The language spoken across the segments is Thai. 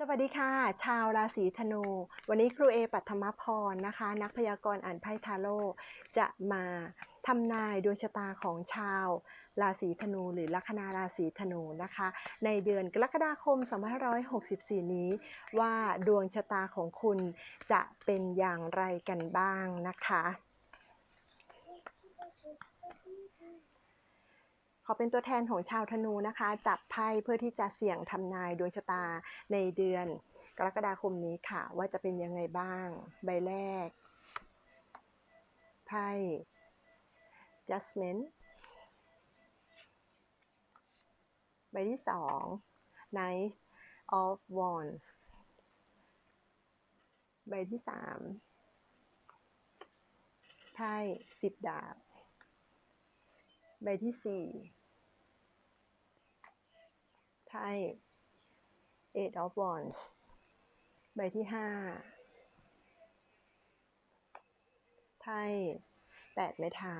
สวัสดีค่ะ ชาวราศีธนู วันนี้ครูเอปัทมพรนะคะ นักพยากรณ์อ่านไพ่ทาโร่จะมาทำนายดวงชะตาของชาวราศีธนู หรือลัคนาราศีธนูนะคะ ในเดือนกรกฎาคม 2564 นี้ ว่าดวงชะตาของคุณจะเป็นอย่างไรกันบ้างนะคะ ขอเป็นตัวแทนของชาวธนูนะคะ จับไพ่เพื่อที่จะเสี่ยงทำนายดวงชะตาในเดือน กรกฎาคมนี้ค่ะ ว่าจะเป็นยังไงบ้าง ใบแรก ไพ่ Judgment ใบที่สอง Knight of Wands ใบที่สามไพ่สิบดาบ ใบที่สี่ ไพ่ eight of wands ใบที่ห้าไพ่แปดไม้เท้า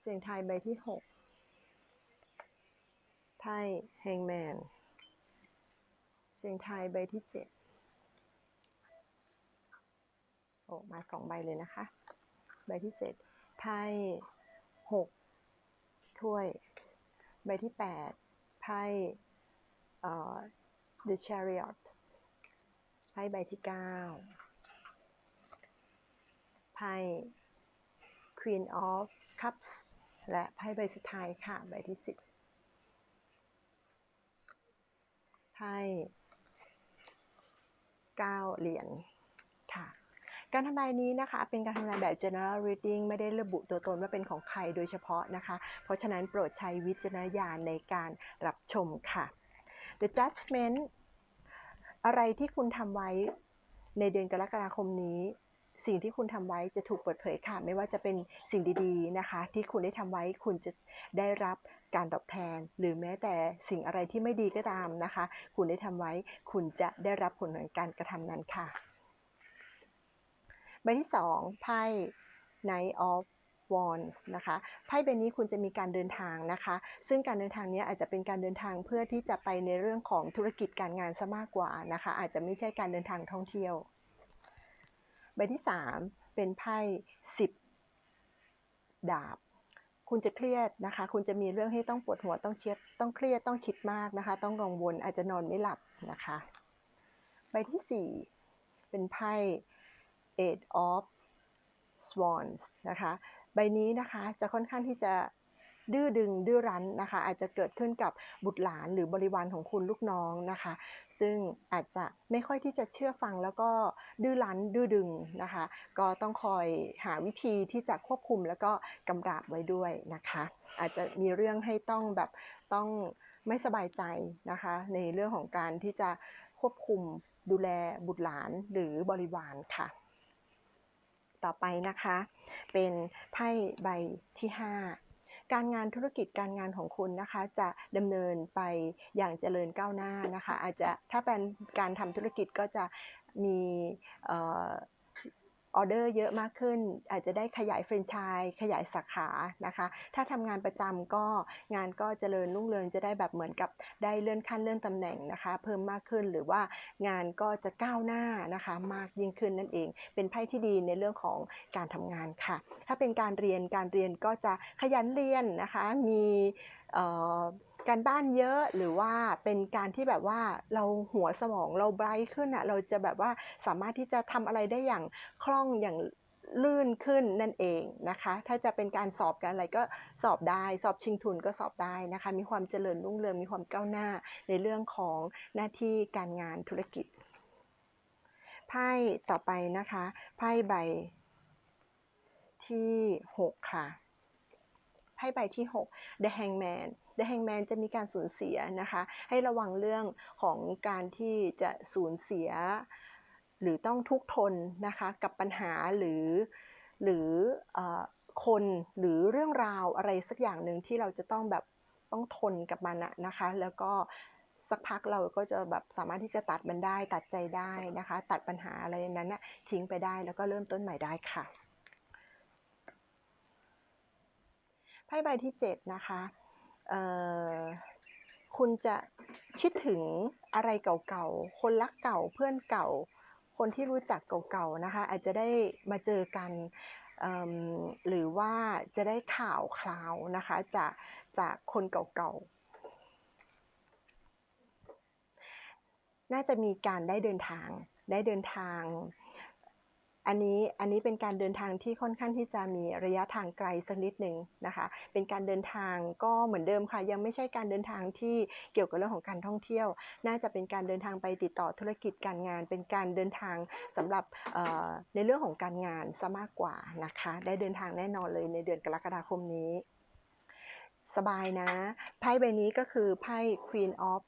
เสียงไทยใบที่หกไพ่ hangman เสียงไทยใบที่เจ็ดโอ้มาสองใบเลยนะคะ ใบที่เจ็ดไพ่หกถ้วย ใบที่แปด พ่เอ่อ The Chariot ไพ่ใบที่เก้าไพ่ Queen of Cups และไพ่ใบสุดท้ายค่ะ ใบที่สิบไพ่เก้าเหรียญค่ะ การทำนายนี้นะคะ เป็นการทำนายแบบ general reading ไม่ได้ระบุตัวตนว่าเป็นของใครโดยเฉพาะนะคะ เพราะฉะนั้นโปรดใช้วิจารณญาณในการรับชมค่ะ The judgment อะไรที่คุณทำไว้ในเดือนกรกฎาคมนี้ สิ่งที่คุณทำไว้จะถูกเปิดเผยค่ะ ไม่ว่าจะเป็นสิ่งดีๆนะคะ ที่คุณได้ทำไว้คุณจะได้รับการตอบแทน หรือแม้แต่สิ่งอะไรที่ไม่ดีก็ตามนะคะ คุณได้ทำไว้ คุณจะได้รับผลของการกระทำนั้นค่ะ ใบที่2ไพ่ Knight of Wands นะคะไพ่ใบนี้คุณจะมีการเดินทางนะคะ ซึ่งการเดินทางนี้อาจจะเป็นการเดินทางเพื่อที่จะไปในเรื่องของธุรกิจการงานซะมากกว่านะคะ อาจจะไม่ใช่การเดินทางท่องเที่ยว ใบที่ 3 เป็นไพ่10 ดาบ คุณจะเครียดนะคะ คุณจะมีเรื่องให้ต้องปวดหัวต้องเครียดต้องเครียดต้องคิดมากนะคะ ต้องกังวลอาจจะนอนไม่หลับนะคะ ใบที่ 4 เป็นไพ่ Eight of Swans นะคะ ใบนี้นะคะจะค่อนข้างที่จะดื้อดึงดื้อรั้นนะคะ อาจจะเกิดขึ้นกับบุตรหลานหรือบริวารของคุณลูกน้องนะคะ ซึ่งอาจจะไม่ค่อยที่จะเชื่อฟังแล้วก็ดื้อรั้นดื้อดึงนะคะ ก็ต้องคอยหาวิธีที่จะควบคุมแล้วก็กำราบไว้ด้วยนะคะ อาจจะมีเรื่องให้ต้องแบบต้องไม่สบายใจนะคะ ในเรื่องของการที่จะควบคุมดูแลบุตรหลานหรือบริวารค่ะ ต่อไปนะคะ เป็นไพ่ใบที่ 5 การงานธุรกิจการงานของคุณนะคะจะดำเนินไปอย่างเจริญก้าวหน้านะคะ อาจจะถ้าเป็นการทำธุรกิจก็จะมีเออเดอร์เยอะมากขึ้น อาจจะได้ขยายแฟรนไชส์ขยายสาขานะคะ ถ้าทำงานประจำก็งานก็เจริญรุ่งเรืองจะได้แบบเหมือนกับได้เลื่อนขั้นเลื่อนตำแหน่งนะคะ เพิ่มมากขึ้นหรือว่างานก็จะก้าวหน้านะคะมากยิ่งขึ้นนั่นเอง เป็นไพ่ที่ดีในเรื่องของการทำงานค่ะ ถ้าเป็นการเรียนการเรียนก็จะขยันเรียนนะคะมี การบ้านเยอะหรือว่าเป็นการที่แบบว่าเราหัวสมองเราไบรท์ขึ้นอะเราจะแบบว่าสามารถที่จะทำอะไรได้อย่างคล่องอย่างลื่นขึ้นนั่นเองนะคะ ถ้าจะเป็นการสอบกันอะไรก็สอบได้ สอบชิงทุนก็สอบได้นะคะ มีความเจริญรุ่งเรืองมีความก้าวหน้าในเรื่องของหน้าที่การงานธุรกิจ ไพ่ต่อไปนะคะ ไพ่ใบที่ 6 ค่ะ ไพ่ใบที่ 6 The Hangman The Hangman จะมีการสูญเสียนะคะ ให้ระวังเรื่องของการที่จะสูญเสีย หรือต้องทุกทนนะคะกับปัญหาหรือหรือคนหรือเรื่องราวอะไรสักอย่างหนึ่งที่เราจะต้องแบบต้องทนกับมันนะคะ แล้วก็สักพักเราก็จะแบบสามารถที่จะตัดมันได้ตัดใจได้นะคะ ตัดปัญหาอะไรนั้นนะทิ้งไปได้แล้วก็เริ่มต้นใหม่ได้ค่ะ ไพ่ใบที่ 7 นะคะคุณจะคิดถึงอะไรเก่าๆ คนรักเก่าเพื่อนเก่า คนที่รู้จักเก่าๆ นะคะ อาจจะได้มาเจอกันหรือว่าจะได้ข่าวคราวนะคะจากจากคนเก่าๆ น่าจะมีการได้เดินทางได้เดินทาง อันนี้อันนี้เป็นการเดินทางที่ค่อนข้างที่จะมีระยะทางไกลสักนิดหนึ่งนะคะ เป็นการเดินทางก็เหมือนเดิมค่ะ ยังไม่ใช่การเดินทางที่เกี่ยวกับเรื่องของการท่องเที่ยว น่าจะเป็นการเดินทางไปติดต่อธุรกิจการงาน เป็นการเดินทางสำหรับในเรื่องของการงานซะมากกว่านะคะ ได้เดินทางแน่นอนเลยในเดือนกรกฎาคมนี้ สบายนะ ไพ่ใบนี้ก็คือไพ่ Queen of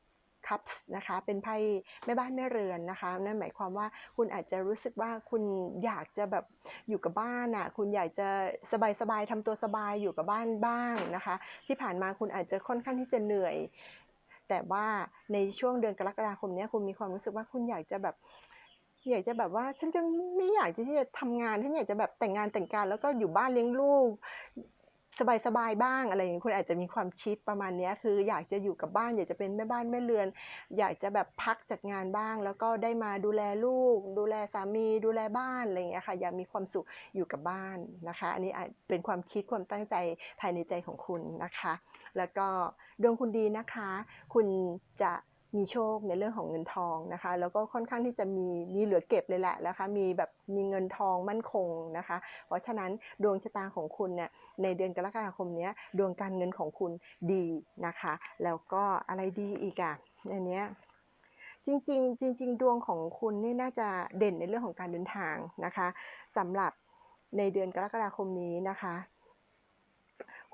Cups นะคะ เป็นไพ่แม่บ้านแม่เรือนนะคะ นั่นหมายความว่าคุณอาจจะรู้สึกว่าคุณอยากจะแบบอยู่กับบ้านอะ คุณอยากจะสบายๆทำตัวสบายอยู่กับบ้านบ้างนะคะ ที่ผ่านมาคุณอาจจะค่อนข้างที่จะเหนื่อย แต่ว่าในช่วงเดือนกรกฎาคมนี้คุณมีความรู้สึกว่าคุณอยากจะแบบอยากจะแบบว่าฉันจะไม่อยากที่จะทำงานฉันอยากจะแบบแต่งงานแต่งการแล้วก็อยู่บ้านเลี้ยงลูก สบายๆบ้างอะไรอย่างนี้คุณอาจจะมีความคิดประมาณนี้คืออยากจะอยู่กับบ้าน อยากจะเป็นแม่บ้านแม่เรือน อยากจะแบบพักจากงานบ้าง แล้วก็ได้มาดูแลลูก ดูแลสามี ดูแลบ้านอะไรอย่างเงี้ยค่ะ อยากมีความสุขอยู่กับบ้านนะคะ อันนี้อาจเป็นความคิดความตั้งใจภายในใจของคุณนะคะ แล้วก็ดวงคุณดีนะคะ คุณจะ มีโชคในเรื่องของเงินทองนะคะ แล้วก็ค่อนข้างที่จะมีมีเหลือเก็บเลยแหละนะคะ มีแบบมีเงินทองมั่นคงนะคะ เพราะฉะนั้นดวงชะตาของคุณเนี่ยในเดือนกรกฎาคมนี้ดวงการเงินของคุณดีนะคะ แล้วก็อะไรดีอีกอะอันเนี้ยจริงๆจริง ๆ ดวงของคุณนี่น่าจะเด่นในเรื่องของการเดินทางนะคะสำหรับในเดือนกรกฎาคมนี้นะคะ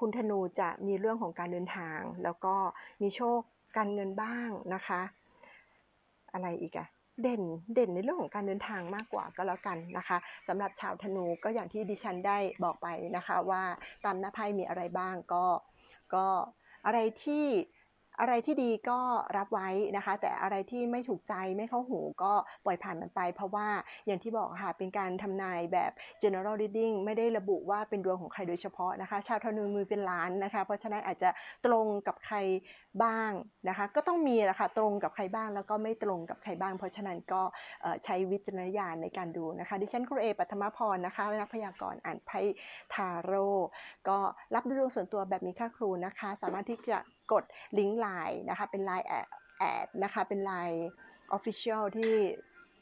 คุณธนูจะมีเรื่องของการเดินทาง แล้วก็มีโชค การเงินบ้างนะคะ อะไรอีกอะเด่นเด่นในเรื่องของการเดินทางมากกว่าก็แล้วกันนะคะสำหรับชาวธนูก็อย่างที่ดิฉันได้บอกไปนะคะว่าตามหน้าไพ่มีอะไรบ้างก็ก็อะไรที่ อะไรที่ดีก็รับไว้นะคะ แต่อะไรที่ไม่ถูกใจไม่เข้าหูก็ปล่อยผ่านมันไป เพราะว่าอย่างที่บอกค่ะเป็นการทำนายแบบ general reading ไม่ได้ระบุว่าเป็นดวงของใครโดยเฉพาะนะคะ ชาวธนูมือเป็นล้านนะคะ เพราะฉะนั้นอาจจะตรงกับใครบ้างนะคะ ก็ต้องมีแหละค่ะตรงกับใครบ้างแล้วก็ไม่ตรงกับใครบ้าง เพราะฉะนั้นก็ใช้วิจารณญาณในการดูนะคะ ดิฉันครูเอปัทมพรนะคะนักพยากรณ์อ่านไพ่ทาโร่ก็รับดูดวงส่วนตัวแบบมีค่าครูนะคะ สามารถที่จะ กดลิงก์ไลน์นะคะเป็นไลน์แอดนะคะเป็นไลน์ Official ที่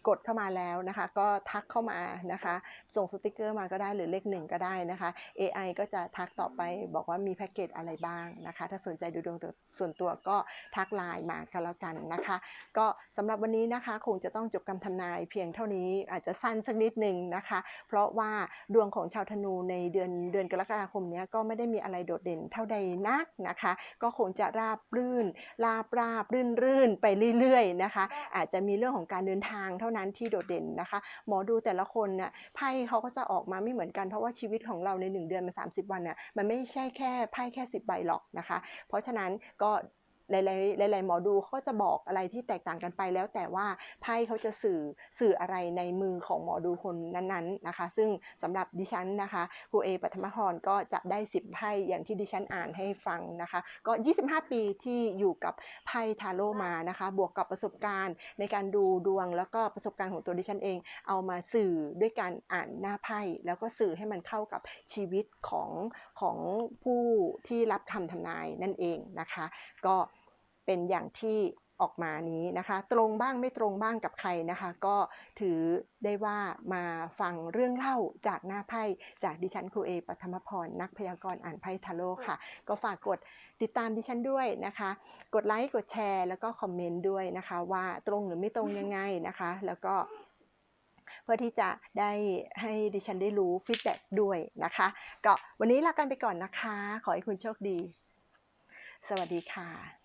กดเข้ามาแล้วนะคะ ก็ทักเข้ามานะคะ ส่งสติกเกอร์มาก็ได้หรือเลขหนึ่งก็ได้นะคะ AI ก็จะทักต่อไปบอกว่ามีแพ็กเกจอะไรบ้างนะคะ ถ้าสนใจดูดวงส่วนตัวก็ทักไลน์มากันแล้วกันนะคะ ก็สำหรับวันนี้นะคะคงจะต้องจบคำทำนายเพียงเท่านี้อาจจะสั้นสักนิดหนึ่งนะคะ เพราะว่าดวงของชาวธนูในเดือนเดือนกรกฎาคมนี้ก็ไม่ได้มีอะไรโดดเด่นเท่าใดนักนะคะ ก็คงจะราบรื่น ราบราบรื่นรื่นไปเรื่อยๆนะคะ อาจจะมีเรื่องของการเดินทางเท่านั้นที่โดดเด่นนะคะ หมอดูแต่ละคนน่ะไพ่เขาก็จะออกมาไม่เหมือนกันเพราะว่าชีวิตของเราในหนึ่งเดือนมัน30 วันน่ะมันไม่ใช่แค่ไพ่แค่ 10 ใบหรอกนะคะ เพราะฉะนั้นก็ หลาย ๆ หลาย ๆ หมอดูเขาจะบอกอะไรที่แตกต่างกันไปแล้วแต่ว่าไพ่เขาจะสื่อสื่ออะไรในมือของหมอดูคนนั้น ๆ นะคะ ซึ่งสำหรับดิฉันนะคะครูเอปัทมพรก็จะได้ 10ไพ่อย่างที่ดิฉันอ่านให้ฟังนะคะ ก็ 25 ปีที่อยู่กับไพ่ทาโร่มานะคะ บวกกับประสบการณ์ในการดูดวง แล้วก็ประสบการณ์ของตัวดิฉันเอง เอามาสื่อด้วยการอ่านหน้าไพ่แล้วก็สื่อให้มันเข้ากับชีวิตของของผู้ที่รับคำทำนายนั่นเองนะคะ ก็ เป็นอย่างที่ออกมานี้นะคะ ตรงบ้างไม่ตรงบ้างกับใครนะคะ ก็ถือได้ว่ามาฟังเรื่องเล่าจากหน้าไพ่จากดิฉันครูเอปัทมพรนักพยากรณ์อ่านไพ่ทาโร่ค่ะ ก็ฝากกดติดตามดิฉันด้วยนะคะ กดไลค์กดแชร์แล้วก็คอมเมนต์ด้วยนะคะ ว่าตรงหรือไม่ตรงยังไงนะคะ แล้วก็เพื่อที่จะได้ให้ดิฉันได้รู้ฟีดแบ็ด้วยนะคะ ก็วันนี้ลากันไปก่อนนะคะ ขอให้คุณโชคดี สวัสดีค่ะ